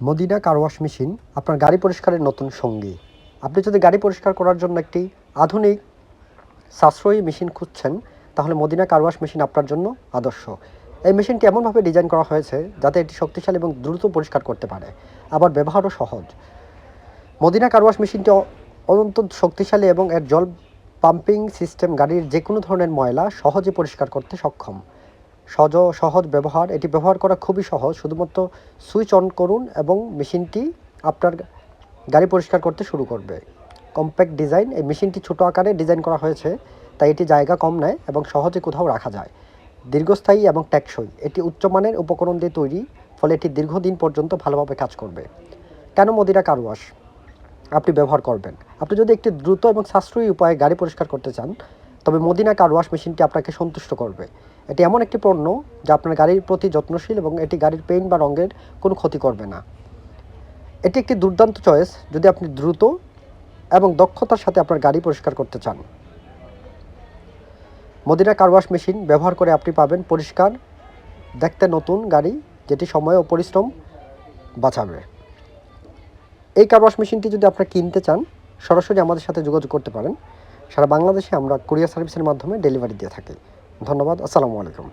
Medina car wash machine আপনার গাড়ি পরিষ্কারের নতুন সঙ্গী। আপনি যদি গাড়ি পরিষ্কার করার জন্য একটি আধুনিক সাশ্রয়ী মেশিন খুঁজছেন, তাহলে মদিনা কার ওয়াশ মেশিন আপনার জন্য আদর্শ। এই মেশিনটি এমনভাবে ডিজাইন করা হয়েছে যাতে এটি শক্তিশালী এবং দ্রুত পরিষ্কার করতে পারে। আবার ব্যবহারও সহজ। মদিনা কার ওয়াশ মেশিনটি অত্যন্ত শক্তিশালী এবং এর জল পাম্পিং সিস্টেম গাড়ির যে কোনো ধরনের ময়লা সহজে পরিষ্কার করতে সক্ষম। সহজ সহজ ব্যবহার। এটি ব্যবহার করা খুবই সহজ। শুধুমাত্র সুইচ অন করুন এবং মেশিনটি আপনার গাড়ি পরিষ্কার করতে শুরু করবে। Compact design. এই মেশিনটি ছোট আকারে ডিজাইন করা হয়েছে, তাই এটি জায়গা কম নেয় এবং সহজে কোথাও রাখা যায়। দীর্ঘস্থায়ী এবং টেকসই। এটি উচ্চমানের উপকরণ দিয়ে তৈরি, ফলে এটি দীর্ঘদিন পর্যন্ত ভালোভাবে কাজ করবে। কেন মদিরা কার ওয়াশ? আপনি ব্যবহার করবেন। আপনি যদি একটি দ্রুত এবং সাশ্রয়ী উপায়ে গাড়ি পরিষ্কার করতে চান তবে মদিনা কার ওয়াশ মেশিনটি আপনাকে সন্তুষ্ট করবে? এটি এমন একটি পণ্য যা আপনার গাড়ির প্রতি যত্নশীল এবং এটি গাড়ির পেইন্ট বা রঙের কোনো ক্ষতি করবে না। এটি একটি দুর্দান্ত চয়েস যদি আপনি দ্রুত এবং দক্ষতার সাথে আপনার গাড়ি পরিষ্কার করতে চান। মদিনা কার ওয়াশ মেশিন ব্যবহার করে আপনি পাবেন পরিষ্কার, দেখতে নতুন গাড়ি যেটি সময় ও পরিশ্রম বাঁচাবে। এই কার ওয়াশ মেশিনটি যদি আপনারা কিনতে চান, সরাসরি আমাদের সাথে যোগাযোগ করতে পারেন। সারা বাংলাদেশে আমরা কুরিয়ার সার্ভিসের মাধ্যমে ডেলিভারি দিয়ে থাকি। ধন্যবাদ আসসালামু আলাইকুম।